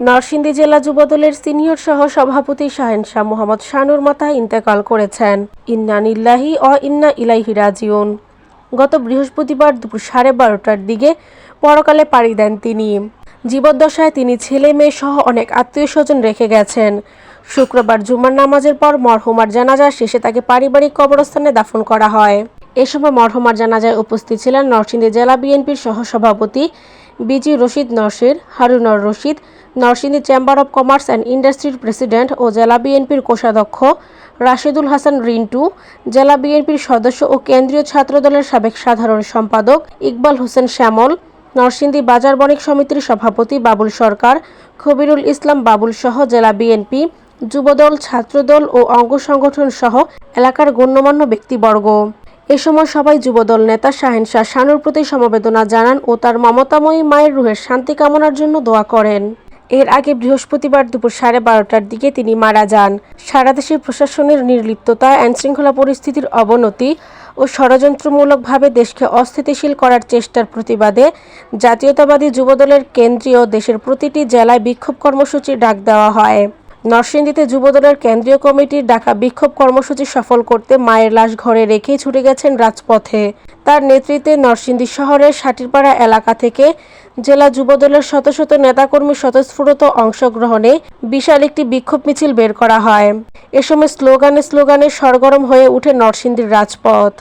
নরসিংদী জেলা যুবদলের সিনিয়র সহ সভাপতি শাহেন শাহ মোহাম্মদ শানুর মাতা ইন্তেকাল করেছেন। ইন্না নিল্লাহি অ ইন্না ইলাইহি রাজিউন। গত বৃহস্পতিবার দুপুর সাড়ে বারোটার দিকে পরকালে পাড়ি দেন তিনি। জীবদ্দশায় তিনি ছেলে, মেয়ে সহ অনেক আত্মীয় স্বজন রেখে গেছেন। শুক্রবার জুমার নামাজের পর মরহুমার জানাজা শেষে তাকে পারিবারিক কবরস্থানে দাফন করা হয়। এ সময় মরহুমার জানাজায় উপস্থিত ছিলেন নরসিংদী জেলা বিএনপির সহসভাপতি busy Rashid নরসির Harunur Rashid Narsingdi chamber of commerce and ইন্ডাস্ট্রির প্রেসিডেন্ট ও জেলা বিএনপির কোষাধ্যক্ষ রাশেদুল হাসান রিন্টু, জেলা বিএনপির সদস্য ও কেন্দ্রীয় ছাত্রদলের সাবেক সাধারণ সম্পাদক ইকবাল হোসেন শ্যামল, নরসিংদী বাজার বণিক সমিতির সভাপতি বাবুল সরকার, খবিরুল ইসলাম বাবুল সহ জেলা বিএনপি, যুবদল, ছাত্রদল ও অঙ্গ সংগঠন সহ এলাকার গণ্যমান্য ব্যক্তিবর্গ। এ সময় সবাই যুবদল নেতা শাহেন শাহ শানুর প্রতি সমবেদনা জানান ও তার মমতাময়ী মায়ের রুহের শান্তি কামনার জন্য দোয়া করেন। এর আগে বৃহস্পতিবার দুপুর সাড়ে বারোটার দিকে তিনি মারা যান। সারা দেশে প্রশাসনের নির্লিপ্ততা, আইনশৃঙ্খলা পরিস্থিতির অবনতি ও ষড়যন্ত্রমূলকভাবে দেশকে অস্থিতিশীল করার চেষ্টার প্রতিবাদে জাতীয়তাবাদী যুবদলের কেন্দ্রীয় দেশের প্রতিটি জেলায় বিক্ষোভ কর্মসূচি ডাক দেওয়া হয়। নরসিংদীতে যুবদলের কেন্দ্রীয় কমিটির ডাকা বিক্ষোভ কর্মসূচি সফল করতে মায়ের লাশ ঘরে রেখেই ছুটে গেছেন রাজপথে। তার নেতৃত্বে নরসিংদী শহরের সাটিরপাড়া এলাকা থেকে জেলা যুবদলের শত শত নেতাকর্মী স্বতঃস্ফূর্ত অংশগ্রহণে বিশাল একটি বিক্ষোভ মিছিল বের করা হয়। এ সময় স্লোগানে স্লোগানে সরগরম হয়ে ওঠে নরসিংদীর রাজপথ।